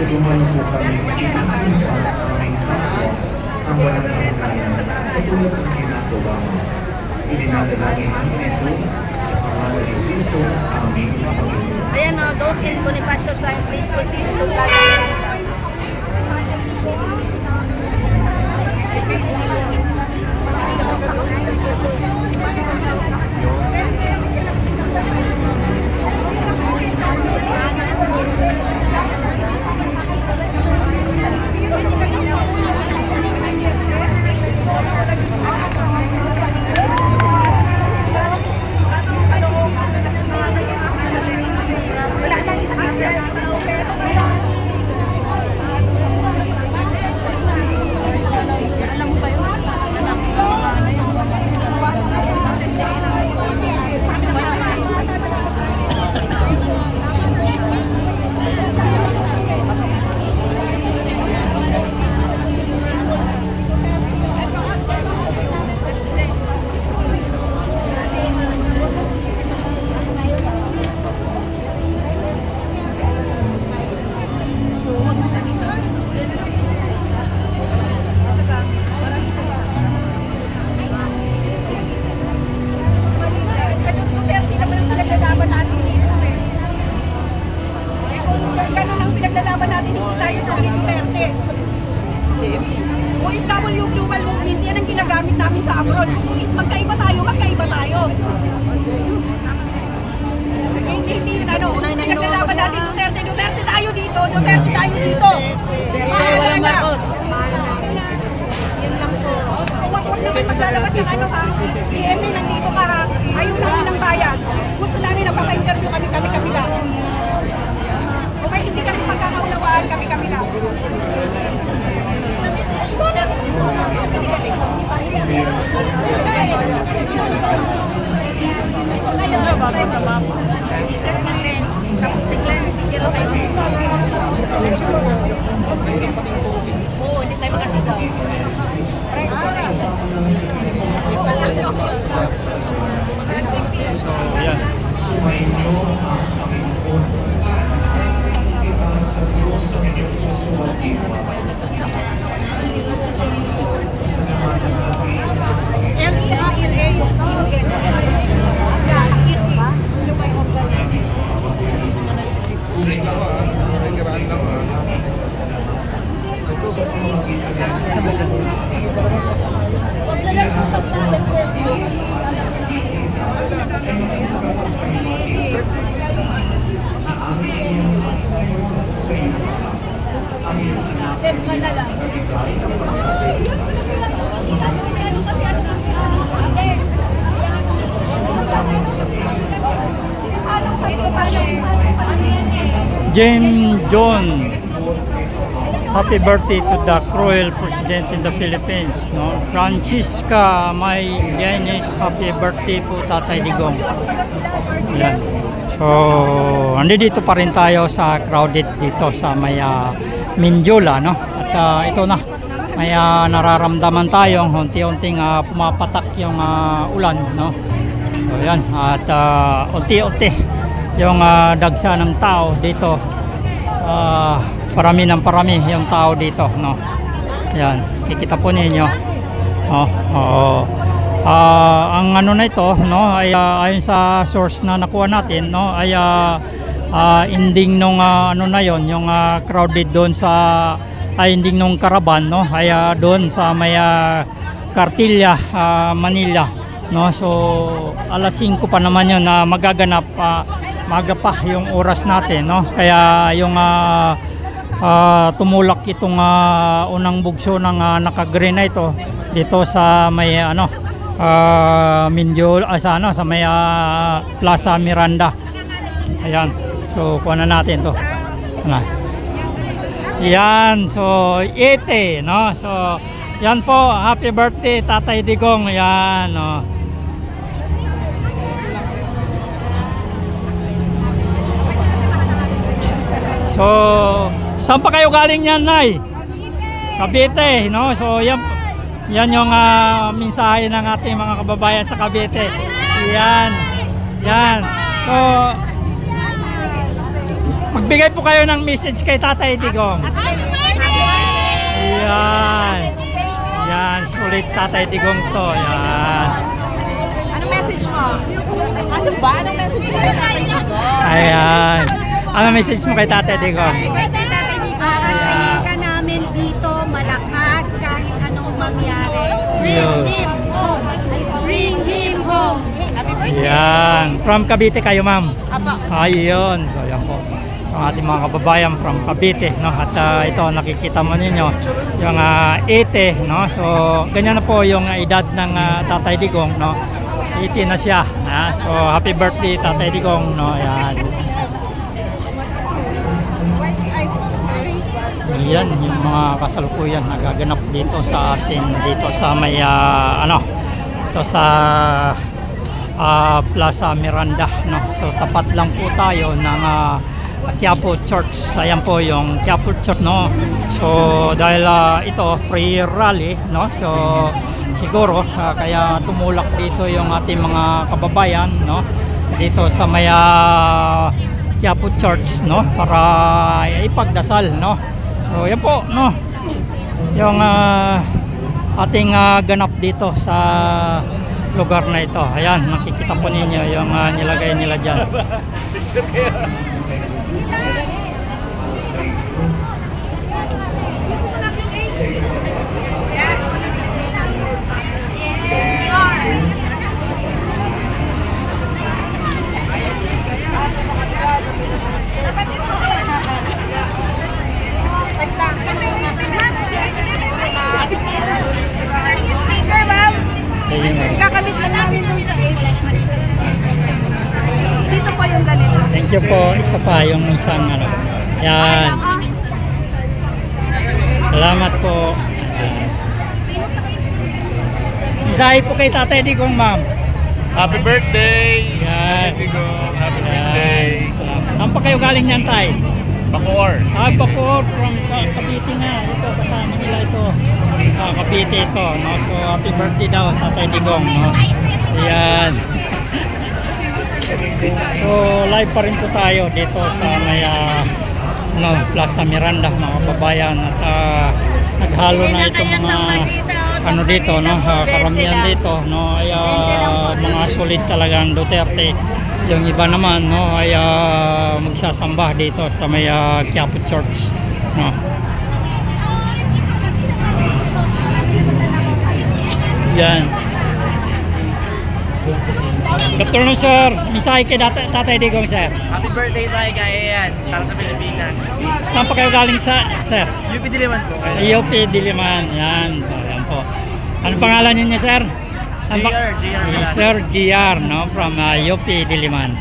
Tulungan mo po kami ang aming kapwa ang walang hangganan katulad ng ginagawa mo. Ilinadalangin namin ito sa pangalan ni Kristo, aming Panginoon. Ayan o, in Bonifacio Shrine, please proceed to Plaza ginagamit namin sa abroad. Magkaiba tayo, magkaiba tayo. Hindi, hindi yun ano, pinaglalaban natin Duterte, Duterte tayo dito, Duterte tayo dito. Mahala na. Huwag huwag naman maglalabas ng ano ha. DMA nandito para ayaw namin ng bayan. Gusto namin na papa-interview kami, kami, kami lang. Okay, hindi kami magkakaunawaan, kami, kami lang. Tapos bigla, bigla kayo. Oo, hindi tayo makasigaw. Sumainyo ang Panginoon. Itaas sa Diyos ang inyong puso at diwa. Salamatan natin ang Panginoon. Tunay na Nagraan lang ah. sa pamamagitan ng Diyos ang aming Pinahakot ko ang pagtiis at sa pagkikita ay makita mo ang pahiwatig na aming iniyang ngayon sa iyo. Ang iyong anak ay nagbigay ng pagsasalita sa mga sa pagsunod namin sa iyo. James John. Happy birthday to the cruel president in the Philippines. No? Francisca May Yanes, happy birthday po Tatay Digong. Yan. So, andito pa rin tayo sa crowded dito sa may ah, Mindiola, no? At ah, ito na, may ah, nararamdaman tayong unti-unting ah, pumapatak yung ah, ulan, no? So, yan. At ah, unti-unti yung ah, dagsa ng tao dito. Ah, parami ng parami yung tao dito, no? Yan, kikita po ninyo. Oh, oo. Ah, ang ano na ito, no, ay ah, ayon sa source na nakuha natin, no, ay ah, ah, ending nung ah, ano na yon, yung ah, crowded doon sa ay ending nung caravan, no, ay ah, doon sa may ah, Cartilla, ah, Manila, no. So alas 5 pa naman yon na magaganap ah, maga pa yung oras natin, no. Kaya yung ah, ah, tumulak itong ah, unang bugso ng uh, naka-green na ito dito sa may ano uh, Mindyo ah, sa ano sa may ah, Plaza Miranda. Ayan. So kuha na natin to. Ano. Yan, so 80, no? So yan po, happy birthday Tatay Digong. Yan, no. So, saan pa kayo galing yan, Nay? Cavite, no? So, yan, yan yung ah, mensahe ng ating mga kababayan sa Cavite. Yan. Yan. So, Magbigay po kayo ng message kay Tatay Digong. Yan. Yan, sulit Tatay Digong to. Yan. Anong message mo? Ano ba? Anong message mo? Ayan. Ano message mo kay Tatay Digong? Birthday Tatay. Yeah. ka namin dito malakas kahit anong mangyari. Yun. him home. Bring him home. Yan. From Cavite kayo, ma'am. Apo. Ayun. So, yan po. Ang ating mga kababayan from Cavite, no? At ah, ito, nakikita mo ninyo, yung uh, 80, no? So, ganyan na po yung edad ng ah, Tatay Digong, no? 80 na siya. Ha? So, happy birthday, Tatay Digong, no? Yan. Yan, yung mga kasalukuyan nagaganap dito sa atin, dito sa may, ah, ano, ito sa ah, Plaza Miranda, no? So, tapat lang po tayo ng ah, Quiapo Church. Ayan po yung Quiapo Church, no? So, dahil ah, ito, prayer rally, no? So, siguro, ah, kaya tumulak dito yung ating mga kababayan, no? Dito sa may ah, Quiapo Church, no? Para ipagdasal, no? So, yan po, no? Yung ah, ating ah, ganap dito sa lugar na ito. Ayan, nakikita po ninyo yung ah, nilagay nila dyan. Speaker, ma'am. Ayun, oh. Ikakamit na namin dun sa Dito po yung you po. Isa pa yung isang ano. Yan. Salamat po. Isahay po kay Tatay Digong, ma'am. Happy birthday! Yan. Happy Yan. birthday! Salamat. Saan pa kayo galing niyan, Tay? Bacoor. Ah, Bacoor from Ca- Cavite na. Ito, kasama nila ito. Ah, Cavite ito. No? So, happy birthday daw, Tatay Digong. No? Ayan. So, live pa rin po tayo dito sa may ah, no, Plaza Miranda, mga kababayan. At ah, naghalo na ito mga ano dito, no? Ah, karamihan dito, no? Ay, ah, mga solid talagang Duterte. Yung iba naman, no, ay ah, magsasamba dito sa may ah, Quiapo Church, no? Yan. Good afternoon, sir. Mensahe kay Tatay, Tatay Digong, sir. Happy birthday tayo kaya yan para sa Pilipinas. Saan pa kayo galing, sa, sir? UP Diliman po. IOP Diliman. Yan. So, yan po. Ano pangalan ninyo, sir? GR, GR. Si Sir GR, no? From uh, IOP Diliman.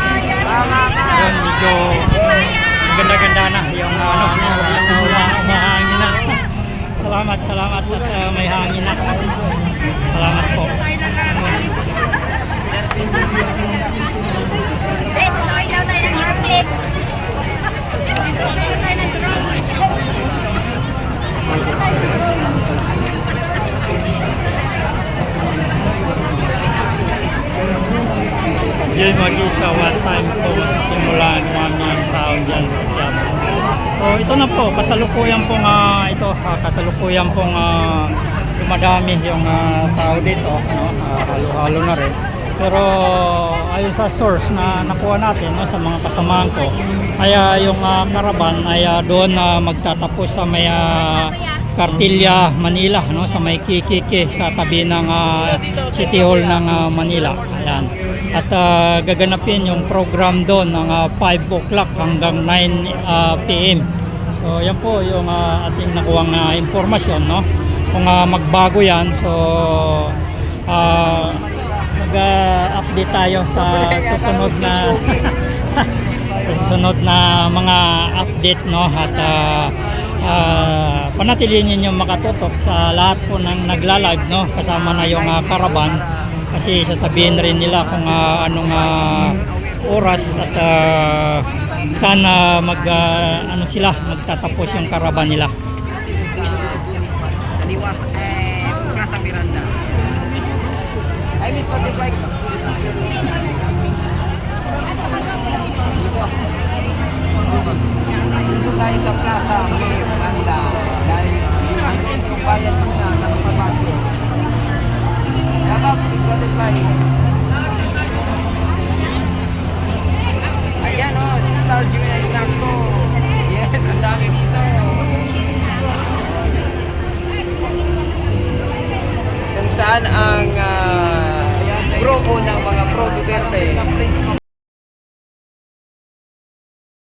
Yan, medyo ganda-ganda na yung ano, yung uma- umahangin na. Salamat, salamat at uh, may hangin na. Salamat po. Ito na po, kasalukuyan pong ah, ito, ah, kasalukuyan pong ah, dumadami yung ah, tao dito, no? Ah, halo-halo na rin. Pero ayon sa source na nakuha natin no, sa mga kasamahan ko, ay ah, yung ah, karaban ay ah, doon na magtatapos sa may ah, Cartilla, Manila, no, sa may Kikiki sa tabi ng ah, City Hall ng ah, Manila. Ayan. At ah, gaganapin yung program doon ng ah, 5 o'clock hanggang 9 ah, PM. So yan po yung ah, ating nakuhang ah, impormasyon, no. Kung ah, magbago yan, so ah, mag-update tayo sa susunod na susunod na mga update no? At uh, uh, panatilihin ninyo makatutok sa lahat po ng nagla-live no? Kasama na yung uh, caravan. Kasi sasabihin rin nila kung uh, anong uh, oras at ah, sana mag ah, ano sila magtatapos yung karaban nila. Sa Liwas, eh, Miranda. I miss Spotify. Dito tayo sa Plaza Miranda. Dahil andun yung bayan muna sa. Shout out to Spotify.